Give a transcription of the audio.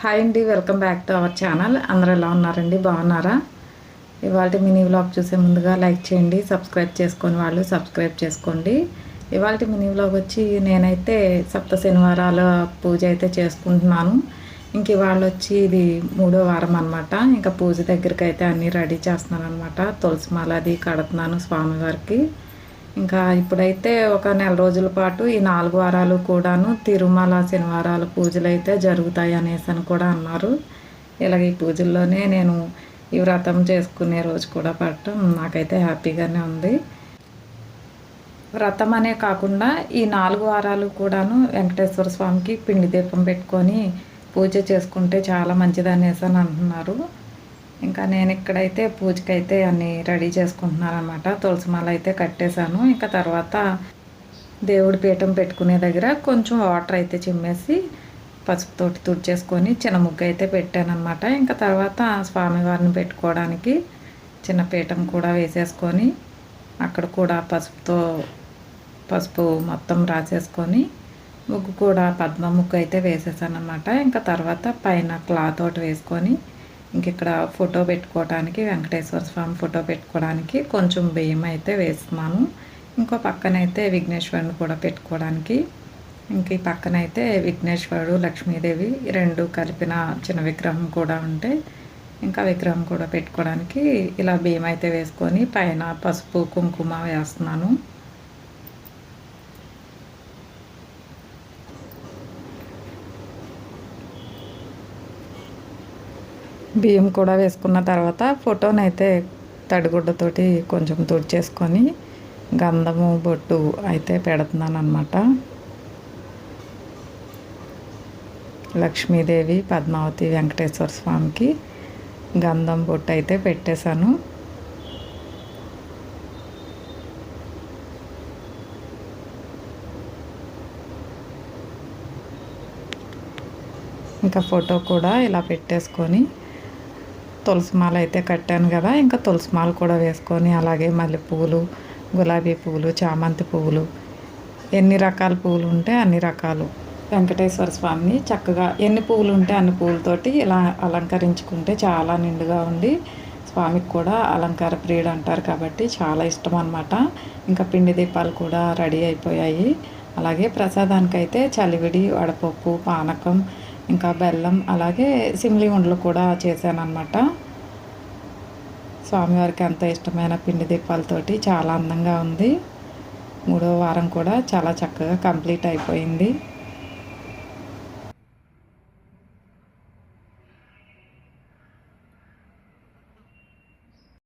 Hi అండి welcome back to our channel అందరూ ఎలా ఉన్నారండి? బాగున్నారా? ఇవాళ మినీ వ్లాగ్ చూసే ముందుగా లైక్ చేయండి సబ్స్క్రైబ్ చేసుకొని వాళ్ళు సబ్స్క్రైబ్ చేసుకోండి. ఇవాళ మినీ వ్లాగ్ వచ్చి నేనైతే సప్త శనివారాల పూజ అయితే చేసుకుంటున్నాను. ఇంక ఇవాళ వచ్చి ఇది మూడో వారం అనమాట ఇంకా పూజ దగ్గరికి అయితే అన్నీ రెడీ చేస్తున్నాను అనమాట తులసి మాల అది కడుతున్నాను స్వామివారికి. ఇంకా ఇప్పుడైతే ఒక నెల రోజుల పాటు ఈ నాలుగు వారాలు కూడాను తిరుమల శనివారాల పూజలు అయితే జరుగుతాయి అనేసి అని కూడా అన్నారు. ఇలాగ ఈ పూజల్లోనే నేను ఈ వ్రతం చేసుకునే రోజు కూడా పడటం నాకైతే హ్యాపీగానే ఉంది. వ్రతం అనే కాకుండా ఈ నాలుగు వారాలు కూడాను వెంకటేశ్వర స్వామికి పిండి దీపం పెట్టుకొని పూజ చేసుకుంటే చాలా మంచిది అనేసి అని అంటున్నారు. ఇంకా నేను ఇక్కడైతే పూజకైతే అన్నీ రెడీ చేసుకుంటున్నాను అనమాట తులసిమాల అయితే కట్టేశాను. ఇంకా తర్వాత దేవుడి పీఠం పెట్టుకునే దగ్గర కొంచెం వాటర్ అయితే చిమ్మేసి పసుపుతోటి తుడిచేసుకొని చిన్న ముగ్గు అయితే పెట్టానమాట ఇంకా తర్వాత స్వామివారిని పెట్టుకోవడానికి చిన్న పీఠం కూడా వేసేసుకొని అక్కడ కూడా పసుపుతో పసుపు మొత్తం రాసేసుకొని ముగ్గు కూడా పద్మ ముగ్గు అయితే వేసేసానమాట ఇంకా తర్వాత పైన క్లాత్ ఒకటి వేసుకొని ఇక్కడ ఫోటో పెట్టుకోవడానికి వెంకటేశ్వర స్వామి ఫోటో పెట్టుకోవడానికి కొంచెం బియ్యం అయితే వేస్తున్నాను. ఇంకో పక్కనైతే విఘ్నేశ్వరుని కూడా పెట్టుకోవడానికి ఇంక ఈ పక్కనైతే విఘ్నేశ్వరుడు లక్ష్మీదేవి రెండు కలిపిన చిన్న విగ్రహం కూడా ఉంటే ఇంకా విగ్రహం కూడా పెట్టుకోవడానికి ఇలా బియ్యం అయితే వేసుకొని పైన పసుపు కుంకుమ వేస్తున్నాను. బియ్యం కూడా వేసుకున్న తర్వాత ఫోటోని అయితే తడిగుడ్డతోటి కొంచెం తుడిచేసుకొని గంధము బొట్టు అయితే పెడుతున్నాను అనమాట లక్ష్మీదేవి పద్మావతి వెంకటేశ్వర స్వామికి గంధం బొట్టు అయితే పెట్టేశాను. ఇంకా ఫోటో కూడా ఇలా పెట్టేసుకొని తులసిమాల అయితే కట్టాను కదా. ఇంకా తులసిమాల కూడా వేసుకొని అలాగే మల్లె పువ్వులు గులాబీ పువ్వులు చామంతి పువ్వులు ఎన్ని రకాల పువ్వులు ఉంటే అన్ని రకాలు. వెంకటేశ్వర స్వామిని చక్కగా ఎన్ని పువ్వులు ఉంటే అన్ని పువ్వులతోటి ఇలా అలంకరించుకుంటే చాలా నిండుగా ఉండి స్వామికి కూడా అలంకార ప్రియుడు అంటారు కాబట్టి చాలా ఇష్టం అనమాట ఇంకా పిండి దీపాలు కూడా రెడీ అయిపోయాయి. అలాగే ప్రసాదానికైతే చలివిడి వడపప్పు పానకం ఇంకా బెల్లం అలాగే సిమ్లి ఉండలు కూడా చేశానమాట స్వామివారికి ఎంత ఇష్టమైన పిండి దీపాలతోటి చాలా అందంగా ఉంది. మూడో వారం కూడా చాలా చక్కగా కంప్లీట్ అయిపోయింది.